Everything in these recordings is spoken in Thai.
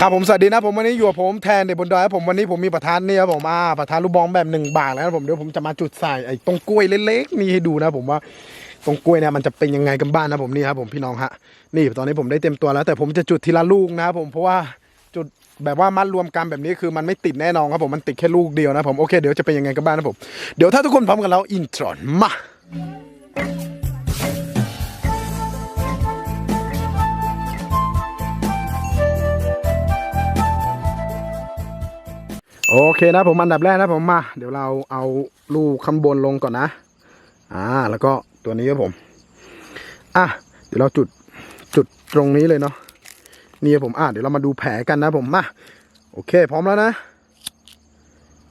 ครับผมสวัสดีนะผมวันนี้อยู่กับผมแทนเด็กบนดอยครับผมวันนี้ผมมีประธานเนี่ยครับผมอ่าประธานลูกบอลแบบหนึ่งบาทแล้วนะผมเดี๋ยวผมจะมาจุดใส่ไอ้ตรงกล้วยเล็กๆนี่ให้ดูนะผมว่าตรงกล้วยเนี่ยมันจะเป็นยังไงกันบ้างนะผมนี่ครับผมพี่น้องฮะนี่ตอนนี้ผมได้เต็มตัวแล้ว แต่ผมจะจุดทีละลูกนะครับผมเพราะว่าจุดแบบว่ามัดรวมกันแบบนี้คือมันไม่ติดแน่นอนครับผมมันติดแค่ลูกเดียวนะผมโอเคเดี๋ยวจะเป็นยังไงกันบ้างนะผมเดี๋ยวถ้าทุกคนพร้อมกันแล้วอินทรอนมา โอเคนะผมอันดับแรกนะผมมา เดี๋ยวเราเอาลูกข้างบนลงก่อนนะ อ่า แล้วก็ตัวนี้ครับผม อะเดี๋ยวเราจุดจุดตรงนี้เลยเนาะนี่ครับผมอะเดี๋ยวเรามาดูแผลกันนะผมมาโอเค พร้อมแล้วนะ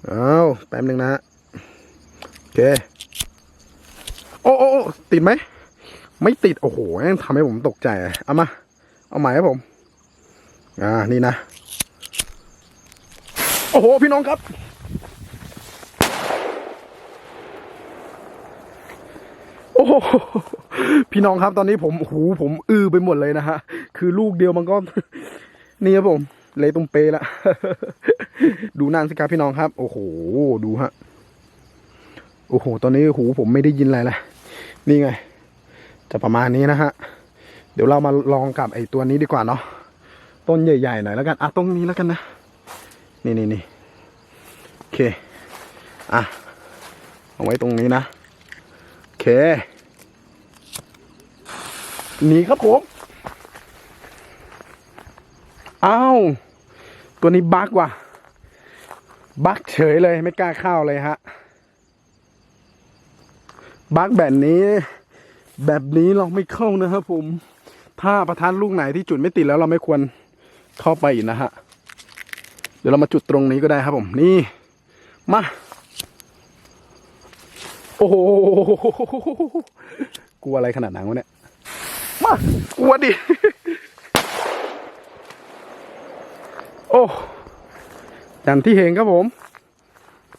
เอาแป๊บหนึ่งนะโอเค โอ้โอ้ติดไหมไม่ติด โอ้โหทำให้ผมตกใจ เอามา เอาใหม่ครับผม อ่า นี่นะ โอ้โห พี่น้องครับ โอ้โหพี่น้องครับตอนนี้ผมหูผมอื้อไปหมดเลยนะฮะ คือลูกเดียวมันก็ นี่ครับผมเลยตรงเปละ ดูนั่นสิครับพี่น้องครับ โอ้โห ดูฮะ โอ้โห ตอนนี้หูผมไม่ได้ยินอะไรละนี่ไง จะประมาณนี้นะฮะ เดี๋ยวเรามาลองกับไอ้ตัวนี้ดีกว่าเนาะ ต้นใหญ่ๆหน่อยแล้วกัน อะตรงนี้แล้วกันนะ นี่นี่นี่โอเค อะ เอาไว้ตรงนี้นะ โอเค หนีครับผม อ้าว ตัวนี้บักว่ะ บักเฉยเลยไม่กล้าเข้าเลยฮะ บักแบบนี้ แบบนี้เราไม่เข้านะครับผม ถ้าประทัดลูกไหนที่จุดไม่ติดแล้วเราไม่ควรเข้าไปอีกนะฮะ ดี๋ยวเรามาจุดตรงนี้ก็ได้ครับผม นี่ มา โอ้โหกลัวอะไรขนาดนั้นวะเนี่ย มากลัวดิ โอ้อย่างที่เห็นครับผม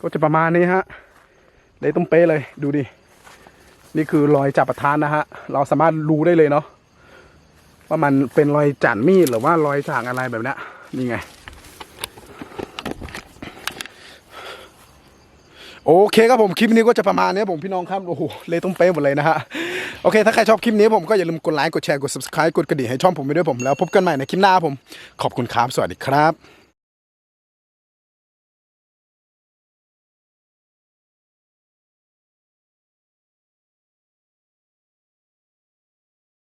ก็จะประมาณนี้ฮะเลยต้องเป๊ะเลย ดูดิ นี่คือรอยจับประทานนะฮะ เราสามารถรู้ได้เลยเนาะว่ามันเป็นรอยจันมีดหรือว่ารอยจากอะไรแบบนี้นี่ไง โอเคครับผมคลิปนี้ก็จะประมาณนี้ผมพี่น้องครับโอ้โหเลยต้องเป๊ะหมดเลยนะฮะโอเคถ้าใครชอบคลิปนี้ผมก็อย่าลืมกดไลค์กดแชร์กด subscribe กดกระดิ่งให้ช่องผมไปด้วยผมแล้วพบกันใหม่ในคลิปหน้าผม ขอบคุณครับสวัสดีครับ